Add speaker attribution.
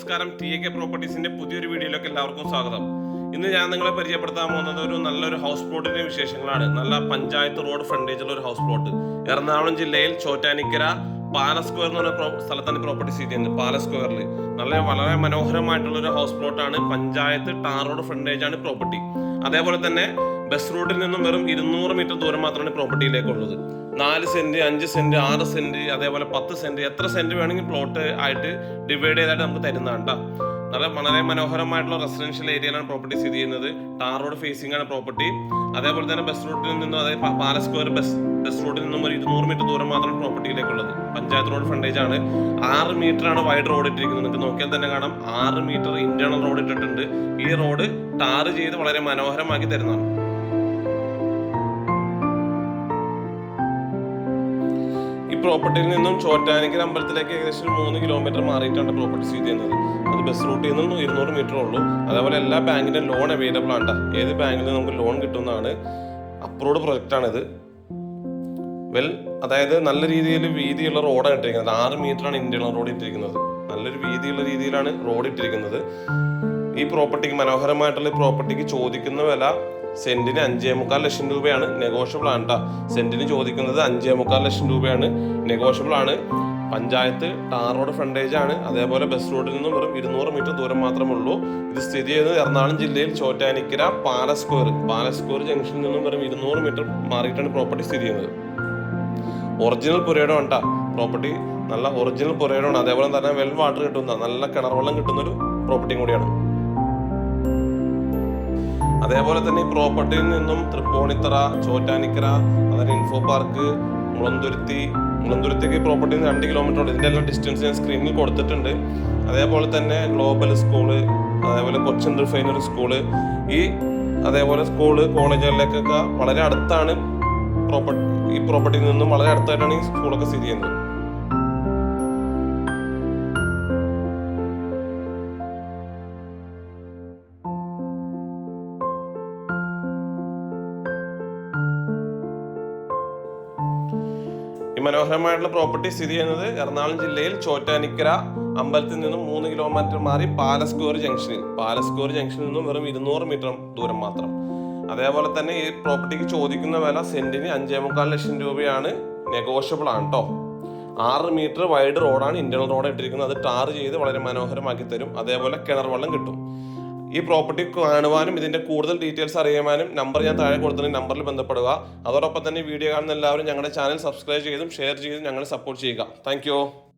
Speaker 1: നമസ്കാരം T A K പ്രോപ്പർട്ടീസിന്റെ പുതിയൊരു വീഡിയോയിലേക്ക് എല്ലാവർക്കും സ്വാഗതം ഇന്ന് ഞാൻ നിങ്ങളെ പരിചയപ്പെടുത്താൻ പോകുന്നത് ഒരു നല്ലൊരു ഹൗസ് പ്ലോട്ടിന്റെ വിശേഷങ്ങളാണ് നല്ല പഞ്ചായത്ത് റോഡ് ഉള്ള ഒരു ഹൗസ് പ്ലോട്ട് എറണാകുളം ജില്ലയിൽ ചോറ്റാനിക്കര പാല സ്ക്വയർ എന്ന് പറഞ്ഞ സ്ഥലത്താണ് പ്രോപ്പർട്ടി സ്ഥിതി ചെയ്യുന്നത് പാല സ്ക്വയറിൽ നല്ല വളരെ മനോഹരമായിട്ടുള്ള ഒരു ഹൗസ് പ്ലോട്ടാണ് പഞ്ചായത്ത് ടാർ റോഡ് ഫ്രണ്ടേജാണ് പ്രോപ്പർട്ടി അതേപോലെ തന്നെ ബസ് റൂട്ടിൽ നിന്നും വെറും ഇരുന്നൂറ് മീറ്റർ ദൂരം മാത്രമാണ് പ്രോപ്പർട്ടിയിലേക്കുള്ളത് നാല് സെന്റ് അഞ്ച് സെന്റ് ആറ് സെന്റ് അതേപോലെ പത്ത് സെന്റ് എത്ര സെന്റ് വേണമെങ്കിൽ പ്ലോട്ട് ആയിട്ട് ഡിവൈഡ് ചെയ്തായിട്ട് നമുക്ക് തരുന്നതാണ്ട നല്ല വളരെ മനോഹരമായിട്ടുള്ള റെസിഡൻഷ്യൽ ഏരിയയിലാണ് പ്രോപ്പർട്ടി സ്ഥിതി ചെയ്യുന്നത് ടാർ റോഡ് ഫേസിംഗ് ആണ് പ്രോപ്പർട്ടി അതേപോലെ തന്നെ ബസ് റൂട്ടിൽ നിന്നും അതായത് പാലസ് സ്ക്വയർ ബസ് ബസ് റോഡിൽ നിന്നും ഒരു ഇരുന്നൂറ് മീറ്റർ ദൂരം മാത്രമാണ് പ്രോപ്പർട്ടിയിലേക്കുള്ളത് പഞ്ചായത്ത് റോഡ് ഫ്രണ്ടേജ് ആണ് ആറ് മീറ്റർ ആണ് വൈഡ് റോഡ് ഇട്ടിരിക്കുന്നത് നിങ്ങൾക്ക് നോക്കിയാൽ തന്നെ കാണാം ആറ് മീറ്റർ ഇന്റേണൽ റോഡ് ഇട്ടിട്ടുണ്ട് ഈ റോഡ് ടാർ ചെയ്ത് വളരെ മനോഹരമാക്കി തരുന്നതാണ് പ്രോപ്പർട്ടിയിൽ നിന്നും ചോറ്റാനിക്കൽ അമ്പലത്തിലേക്ക് ഏകദേശം ഒരു മൂന്ന് കിലോമീറ്റർ മാറിയിട്ടാണ് പ്രോപ്പർട്ടി സ്ഥിതി ചെയ്യുന്നത് അത് ബസ് റൂട്ടിൽ നിന്നും ഇരുന്നൂറ് മീറ്റർ ഉള്ളൂ അതേപോലെ എല്ലാ ബാങ്കിൻ്റെ ലോൺ അവൈലബിൾ ആണ് ഏത് ബാങ്കിൽ നിന്ന് നമുക്ക് ലോൺ കിട്ടുന്നതാണ് അപ്രൂവ്ഡ് പ്രൊജക്റ്റാണിത് വെൽ അതായത് നല്ല രീതിയിൽ വീതിയുള്ള റോഡാണ് ഇട്ടിരിക്കുന്നത് ആറ് മീറ്ററാണ് ഇന്ത്യൻ റോഡ് ഇട്ടിരിക്കുന്നത് നല്ലൊരു വീതിയുള്ള രീതിയിലാണ് റോഡ് ഇട്ടിരിക്കുന്നത് ഈ പ്രോപ്പർട്ടിക്ക് മനോഹരമായിട്ടുള്ള പ്രോപ്പർട്ടിക്ക് ചോദിക്കുന്ന വില സെന്റിന് അഞ്ചേ മുക്കാൽ ലക്ഷം രൂപയാണ് നെഗോഷ്യബിൾ ആണ് കേട്ടോ സെന്റിന് ചോദിക്കുന്നത് അഞ്ചേ മുക്കാൽ ലക്ഷം രൂപയാണ് നെഗോഷ്യബിൾ ആണ് പഞ്ചായത്ത് ടാർ റോഡ് ഫ്രണ്ടേജ് ആണ് അതേപോലെ ബസ് റോഡിൽ നിന്നും വെറും ഇരുന്നൂറ് മീറ്റർ ദൂരം മാത്രമേ ഉള്ളൂ ഇത് സ്ഥിതി ചെയ്യുന്നത് എറണാകുളം ജില്ലയിൽ ചോറ്റാനിക്കര പാലസ്കോർ പാലസ്കോർ ജംഗ്ഷനിൽ നിന്നും വെറും ഇരുന്നൂറ് മീറ്റർ മാറിയിട്ടാണ് പ്രോപ്പർട്ടി സ്ഥിതി ചെയ്യുന്നത് ഒറിജിനൽ പുരയുടെ വേണ്ട പ്രോപ്പർട്ടി നല്ല ഒറിജിനൽ പുരയുടെ അതേപോലെ തന്നെ വെൽ വാട്ടർ കിട്ടുന്ന നല്ല കിണർ വെള്ളം കിട്ടുന്നൊരു പ്രോപ്പർട്ടിയും കൂടിയാണ് അതേപോലെ തന്നെ ഈ പ്രോപ്പർട്ടിയിൽ നിന്നും തൃപ്പൂണിത്തറ ചോറ്റാനിക്കര അതായത് ഇൻഫോ പാർക്ക് മുളന്തുരുത്തി മുളന്തുരുത്തിക്ക് പ്രോപ്പർട്ടിയിൽ നിന്ന് രണ്ട് കിലോമീറ്റർ ഉണ്ട് ഇതിൻ്റെ എല്ലാം ഡിസ്റ്റൻസ് ഞാൻ സ്ക്രീനിൽ കൊടുത്തിട്ടുണ്ട് അതേപോലെ തന്നെ ഗ്ലോബൽ സ്കൂള് അതേപോലെ കൊച്ചിൻ റിഫൈനറി സ്കൂള് ഈ അതേപോലെ സ്കൂള് കോളേജുകളിലേക്കൊക്കെ വളരെ അടുത്താണ് പ്രോപ്പർട്ടി ഈ പ്രോപ്പർട്ടിയിൽ നിന്നും വളരെ അടുത്തായിട്ടാണ് ഈ സ്കൂളൊക്കെ സ്ഥിതി ചെയ്യുന്നത് അതിമനോഹരമായിട്ടുള്ള പ്രോപ്പർട്ടി സ്ഥിതി ചെയ്യുന്നത് എറണാകുളം ജില്ലയിൽ ചോറ്റാനിക്കര അമ്പലത്തിൽ നിന്നും മൂന്ന് കിലോമീറ്റർ മാറി പാലസ്കോർ ജംഗ്ഷനിൽ പാലസ്കോർ ജംഗ്ഷനിൽ നിന്നും വെറും ഇരുന്നൂറ് മീറ്റർ ദൂരം മാത്രം അതേപോലെ തന്നെ ഈ പ്രോപ്പർട്ടിക്ക് ചോദിക്കുന്ന വില സെന്റിന് അഞ്ചേ മുക്കാൽ ലക്ഷം രൂപയാണ് നെഗോഷ്യബിൾ ആണ് കേട്ടോ ആറ് മീറ്റർ വൈഡ് റോഡാണ് ഇന്റേണൽ റോഡ് ഇട്ടിരിക്കുന്നത് അത് ടാർ ചെയ്ത് വളരെ മനോഹരമാക്കി തരും അതേപോലെ കിണർ വെള്ളം കിട്ടും ഈ പ്രോപ്പർട്ടി കാണുവാനും ഇതിന്റെ കൂടുതൽ ഡീറ്റെയിൽസ് അറിയുവാനും നമ്പർ ഞാൻ താഴെ കൊടുത്തിട്ട് നമ്പറിൽ ബന്ധപ്പെടുക അതോടൊപ്പം തന്നെ വീഡിയോ കാണുന്ന എല്ലാവരും ഞങ്ങളുടെ ചാനൽ സബ്സ്ക്രൈബ് ചെയ്തും ഷെയർ ചെയ്തും ഞങ്ങളെ സപ്പോർട്ട് ചെയ്യുക താങ്ക്